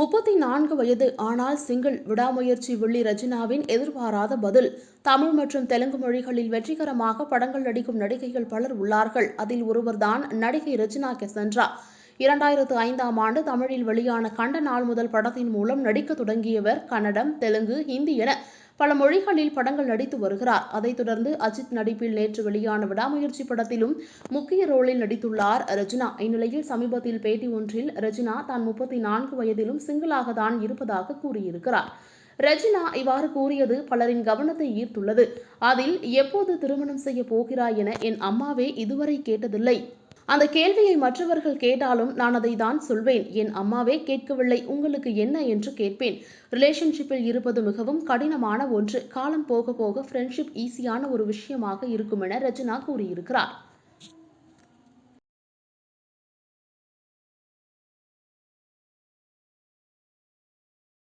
முப்பத்தி நான்கு வயது ஆனால் சிங்கிள் விடாமுயற்சி வில்லி ரஜினாவின் எதிர்பாராத பதில். தமிழ் மற்றும் தெலுங்கு மொழிகளில் வெற்றிகரமாக படங்கள் நடிக்கும் நடிகைகள் பலர் உள்ளார்கள். அதில் ஒருவர்தான் நடிகை ரஜினா கெசன்ட்ரா இரண்டாயிரத்து ஐந்தாம் ஆண்டு தமிழில் வெளியான கண்ட நாள் முதல் படத்தின் மூலம் நடிக்க தொடங்கியவர் கன்னடம் தெலுங்கு ஹிந்தி என பல மொழிகளில் படங்கள் நடித்து வருகிறார். அதைத் தொடர்ந்து அஜித் நடிப்பில் நேற்று வெளியான விடாமுயற்சி படத்திலும் முக்கிய ரோலில் நடித்துள்ளார் ரஜினா. இந்நிலையில் சமீபத்தில் பேட்டி ஒன்றில் ரஜினா தான் முப்பத்தி நான்கு வயதிலும் சிங்கிளாக தான் இருப்பதாக கூறியிருக்கிறார். ரஜினா இவ்வாறு கூறியது பலரின் கவனத்தை ஈர்த்துள்ளது. அதில் எப்போது திருமணம் செய்ய போகிறாய் என என் அம்மாவே இதுவரை கேட்டதில்லை. அந்த கேள்வியை மற்றவர்கள் கேட்டாலும் நான் அதை தான் சொல்வேன். என் அம்மாவே கேட்கவில்லை. உங்களுக்கு என்ன என்று கேட்பேன். ரிலேஷன்ஷிப்பில் இருப்பது மிகவும் கடினமான ஒன்று. காலம் போக போக ஃப்ரெண்ட்ஷிப் ஈஸியான ஒரு விஷயமாக இருக்கும் என ரஜினா கூறியிருக்கிறார்.